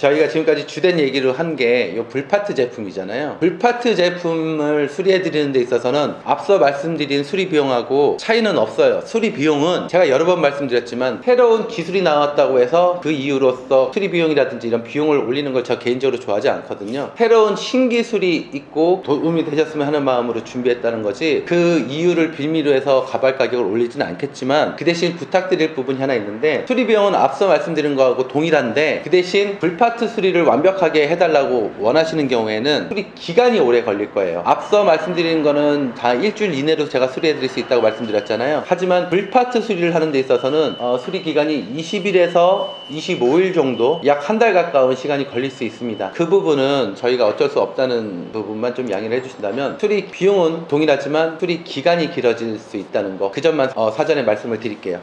저희가 지금까지 주된 얘기를 한게 이 불파트 제품이잖아요. 불파트 제품을 수리해 드리는 데 있어서는 앞서 말씀드린 수리 비용하고 차이는 없어요. 수리 비용은 제가 여러 번 말씀드렸지만 새로운 기술이 나왔다고 해서 그 이유로서 수리 비용이라든지 이런 비용을 올리는 걸 저 개인적으로 좋아하지 않거든요. 새로운 신기술이 있고 도움이 되셨으면 하는 마음으로 준비했다는 거지 그 이유를 빌미로 해서 가발 가격을 올리지는 않겠지만 그 대신 부탁드릴 부분이 하나 있는데 수리 비용은 앞서 말씀드린 거하고 동일한데 그 대신 불 파트 수리를 완벽하게 해달라고 원하시는 경우에는 수리 기간이 오래 걸릴 거예요. 앞서 말씀드린 거는 다 일주일 이내로 제가 수리해 드릴 수 있다고 말씀드렸잖아요. 하지만 불파트 수리를 하는 데 있어서는 어, 수리 기간이 20일에서 25일 정도 약 한 달 가까운 시간이 걸릴 수 있습니다. 그 부분은 저희가 어쩔 수 없다는 부분만 좀 양해를 해주신다면 수리 비용은 동일하지만 수리 기간이 길어질 수 있다는 거 그 점만 어, 사전에 말씀을 드릴게요.